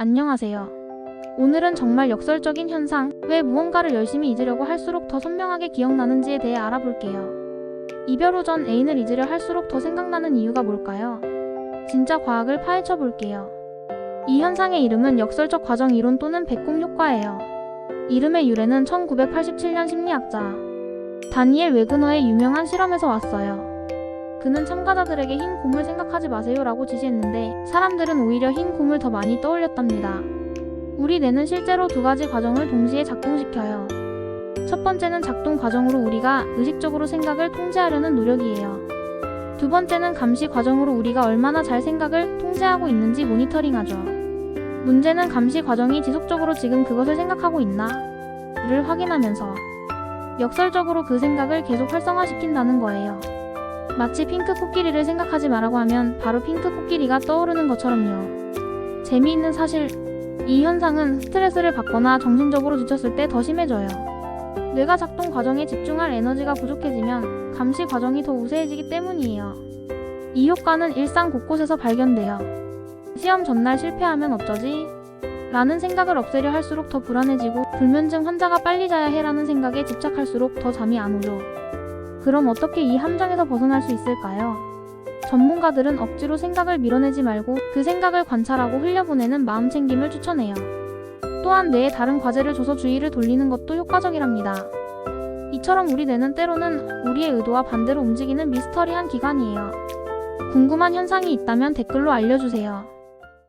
안녕하세요. 오늘은 정말 역설적인 현상, 왜 무언가를 열심히 잊으려고 할수록 더 선명하게 기억나는지에 대해 알아볼게요. 이별 후 전 애인을 잊으려 할수록 더 생각나는 이유가 뭘까요? 진짜 과학을 파헤쳐 볼게요. 이 현상의 이름은 역설적 과정 이론 또는 백곰 효과예요. 이름의 유래는 1987년 심리학자 다니엘 웨그너의 유명한 실험에서 왔어요. 그는 참가자들에게 흰 곰을 생각하지 마세요라고 지시했는데 사람들은 오히려 흰 곰을 더 많이 떠올렸답니다. 우리 뇌는 실제로 두 가지 과정을 동시에 작동시켜요. 첫 번째는 작동 과정으로 우리가 의식적으로 생각을 통제하려는 노력이에요. 두 번째는 감시 과정으로 우리가 얼마나 잘 생각을 통제하고 있는지 모니터링하죠. 문제는 감시 과정이 지속적으로 지금 그것을 생각하고 있나?를 확인하면서 역설적으로 그 생각을 계속 활성화시킨다는 거예요. 마치 핑크 코끼리를 생각하지 말라고 하면 바로 핑크 코끼리가 떠오르는 것처럼요. 재미있는 사실, 이 현상은 스트레스를 받거나 정신적으로 지쳤을 때 더 심해져요. 뇌가 작동 과정에 집중할 에너지가 부족해지면 감시 과정이 더 우세해지기 때문이에요. 이 효과는 일상 곳곳에서 발견돼요. 시험 전날 실패하면 어쩌지? 라는 생각을 없애려 할수록 더 불안해지고 불면증 환자가 빨리 자야 해라는 생각에 집착할수록 더 잠이 안 오죠. 그럼 어떻게 이 함정에서 벗어날 수 있을까요? 전문가들은 억지로 생각을 밀어내지 말고 그 생각을 관찰하고 흘려보내는 마음 챙김을 추천해요. 또한 뇌에 다른 과제를 줘서 주의를 돌리는 것도 효과적이랍니다. 이처럼 우리 뇌는 때로는 우리의 의도와 반대로 움직이는 미스터리한 기관이에요. 궁금한 현상이 있다면 댓글로 알려주세요.